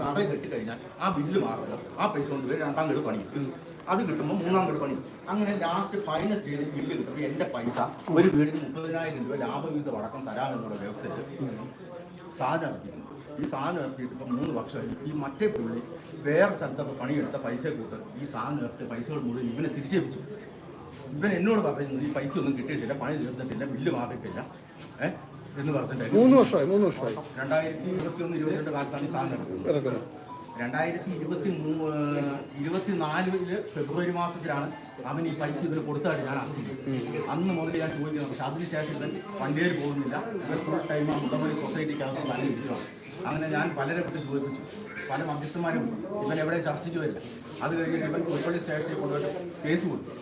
കൂട്ടി കെട്ടിക്കഴിഞ്ഞാൽ ആ ബില്ല് മാറുമ്പോൾ ആ പൈസ കൊണ്ട് ഇവർ രണ്ടാം പണിയും അത് കിട്ടുമ്പോൾ മൂന്നാം ഗഡു പണിയും അങ്ങനെ ലാസ്റ്റ് ഫൈനൽ സ്റ്റേജിൽ ബില്ല് കിട്ടുമ്പോൾ പൈസ ഒരു വീടിന് മുപ്പതിനായിരം രൂപ ലാഭവിഹിതം അടക്കം തരാമെന്നുള്ള വ്യവസ്ഥയിൽ സാധനം ഈ സാധനം ഇറക്കിയിട്ട് ഇപ്പം മൂന്ന് വർഷമായി. ഈ മറ്റേ പുള്ളി വേറെ സ്ഥലത്തൊക്കെ പണിയെടുത്ത പൈസ കൂട്ട് ഈ സാധനം ഇറക്കിയ പൈസകൾ മുഴുവൻ ഇവനെ തിരിച്ചേൽപ്പിച്ചു ഇവൻ എന്നോട് പറയുന്നത് ഈ പൈസ ഒന്നും കിട്ടിയിട്ടില്ല പണി തീർന്നിട്ടില്ല ബില്ല് മാറിയിട്ടില്ല. ഏഹ് എന്ന് പറഞ്ഞിട്ട് മൂന്ന് വർഷമായി മൂന്ന് വർഷമായി. രണ്ടായിരത്തി ഇരുപത്തി ഒന്ന് ഇരുപത്തിരണ്ട് കാലത്താണ് ഈ സാധനം ഇറക്കുന്നത്. രണ്ടായിരത്തി ഇരുപത്തി മൂ ഇരുപത്തിനാലിൽ ഫെബ്രുവരി മാസത്തിലാണ് അവൻ ഈ പൈസ ഇവർ കൊടുത്തായിട്ട് ഞാൻ അറിഞ്ഞത് അന്ന് മുതൽ ഞാൻ ചോദിക്കുന്നത് പക്ഷെ അതിനുശേഷം ഇവൻ വണ്ടിയിൽ പോകുന്നില്ല. ഇവർ ഫുൾ ടൈം മുടമൊഴി സൊസൈറ്റിക്കകത്ത് നല്ല ഇരിക്കുകയാണ് അങ്ങനെ ഞാൻ പലരെ പറ്റി ചോദിപ്പിച്ചു പല മധ്യസ്ഥന്മാരും ഇവൻ എവിടെ ചർച്ചയ്ക്ക് വരില്ല. അത് കഴിഞ്ഞിട്ട് ഇവൻ കോഴിപ്പള്ളി സ്റ്റേഷനിൽ കൊണ്ടുപോയിട്ട് കേസ് കൊടുത്തു.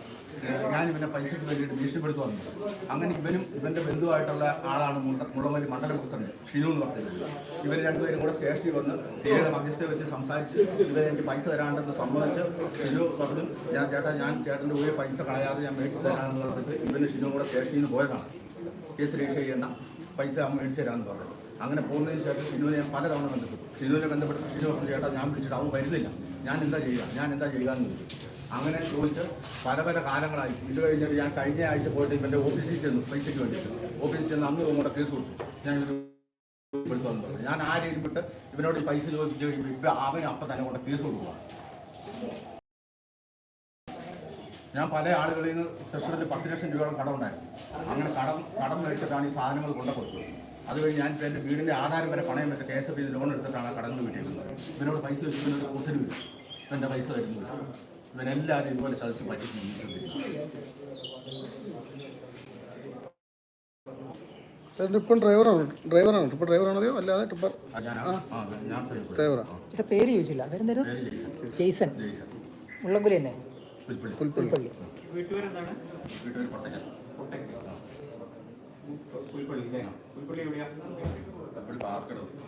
ഞാൻ ഇവനെ പൈസയ്ക്ക് വേണ്ടിയിട്ട് ഭീഷണിപ്പെടുത്തു വന്നു. അങ്ങനെ ഇവനും ഇവന്റെ ബന്ധുവായിട്ടുള്ള ആളാണ് മുണ്ട- മുടമലി മണ്ഡല പ്രസിഡന്റ് ഷിനു എന്ന് പറഞ്ഞത് ഇവർ രണ്ടുപേരും കൂടെ സ്റ്റേഷനിൽ വന്ന് സിയുടെ മധ്യസ്ഥ വെച്ച് സംസാരിച്ച് ഇവർ എനിക്ക് പൈസ തരാണ്ടെന്ന് സമ്മതിച്ച് ഷിനു പറഞ്ഞു ഞാൻ ചേട്ടാ ഞാൻ ചേട്ടന്റെ ഒരു പൈസ കളയാതെ ഞാൻ മേടിച്ച് തരാമെന്ന് പറഞ്ഞിട്ട് ഇവന് ഷിനു കൂടെ സ്റ്റേഷനിൽ നിന്ന് പോയതാണ്. കേസ് രജിസ്റ്റർ ചെയ്യേണ്ട പൈസ മേടിച്ച് തരാമെന്ന് പറഞ്ഞു അങ്ങനെ പോകുന്നതിന് ശേഷം ഷിനുവിനെ ഞാൻ പലതവണ ബന്ധപ്പെട്ടു ഷിനുവിനെ ബന്ധപ്പെട്ട് ഷിനു പറഞ്ഞു ചേട്ടാ ഞാൻ വിളിച്ചിട്ട് അവൻ വരുന്നില്ല. ഞാൻ എന്താ ചെയ്യുക? ഞാൻ എന്താ ചെയ്യുക എന്ന് ചോദിച്ചു. അങ്ങനെ ചോദിച്ച് പല പല കാലങ്ങളായി. ഇത് കഴിഞ്ഞിട്ട് ഞാൻ കഴിഞ്ഞ ആഴ്ച പോയിട്ട് ഇവന്റെ ഓഫീസിൽ ചെന്നു പൈസയ്ക്ക് വേണ്ടിയിട്ട്. ഓഫീസിൽ ചെന്ന് അന്ന് ഇങ്ങോട്ട് കേസ് കൊടുത്തു. ഞാൻ പറഞ്ഞു. ഞാൻ ആരെയും വിട്ട് ഇവനോട് ഈ പൈസ ചോദിച്ചു കഴിയുമ്പോൾ ഇപ്പം അവന് അപ്പം തന്നെ കൊണ്ട് കേസ് കൊടുക്കുക ഞാൻ പല ആളുകളിൽ നിന്ന് ട്രഷറിൽ പത്ത് ലക്ഷം രൂപയോളം കടം ഉണ്ടായിരുന്നു. അങ്ങനെ കടം കടം മേടിച്ചിട്ടാണ് ഈ സാധനങ്ങൾ കൊണ്ടു കൊടുത്തത് അത് കഴിഞ്ഞ് ഞാൻ എന്റെ വീടിന്റെ ആധാരം വരെ പണയം വെച്ച കേസ് ഇത് ലോൺ എടുത്തിട്ടാണ് കടങ്ങൾ വീട്ടിയിരുന്നത് ഇവനോട് പൈസ വെച്ച് ഇവനൊരു വരും. ഇവന്റെ പൈസ വരുന്നത് ഇവനെല്ലാവരും ഇതുപോലെ ചതിച്ച് പറ്റി ഇപ്പം ഡ്രൈവറാണ് ഡ്രൈവറാണ് ഇപ്പം ഡ്രൈവറാണോ അതെയോ അല്ലാതെ ട്രിപ്പർ ഞാൻ ആ ഞാൻ പോയി. ഡ്രൈവറാ പേര് ചോദിച്ചില്ല. പേരെന്തായിരുന്നു? പേര് ജെയ്സൺ. മുള്ളംകുലി തന്നെ. പുൽപ്പള്ളി. പുൽപ്പള്ളി. പള്ളി വീട്ടുപേരെന്താണ്? പുൽപ്പള്ളി പുൽപ്പള്ളി എവിടെയാ? പുൽപ്പള്ളി പാർക്കടവ്.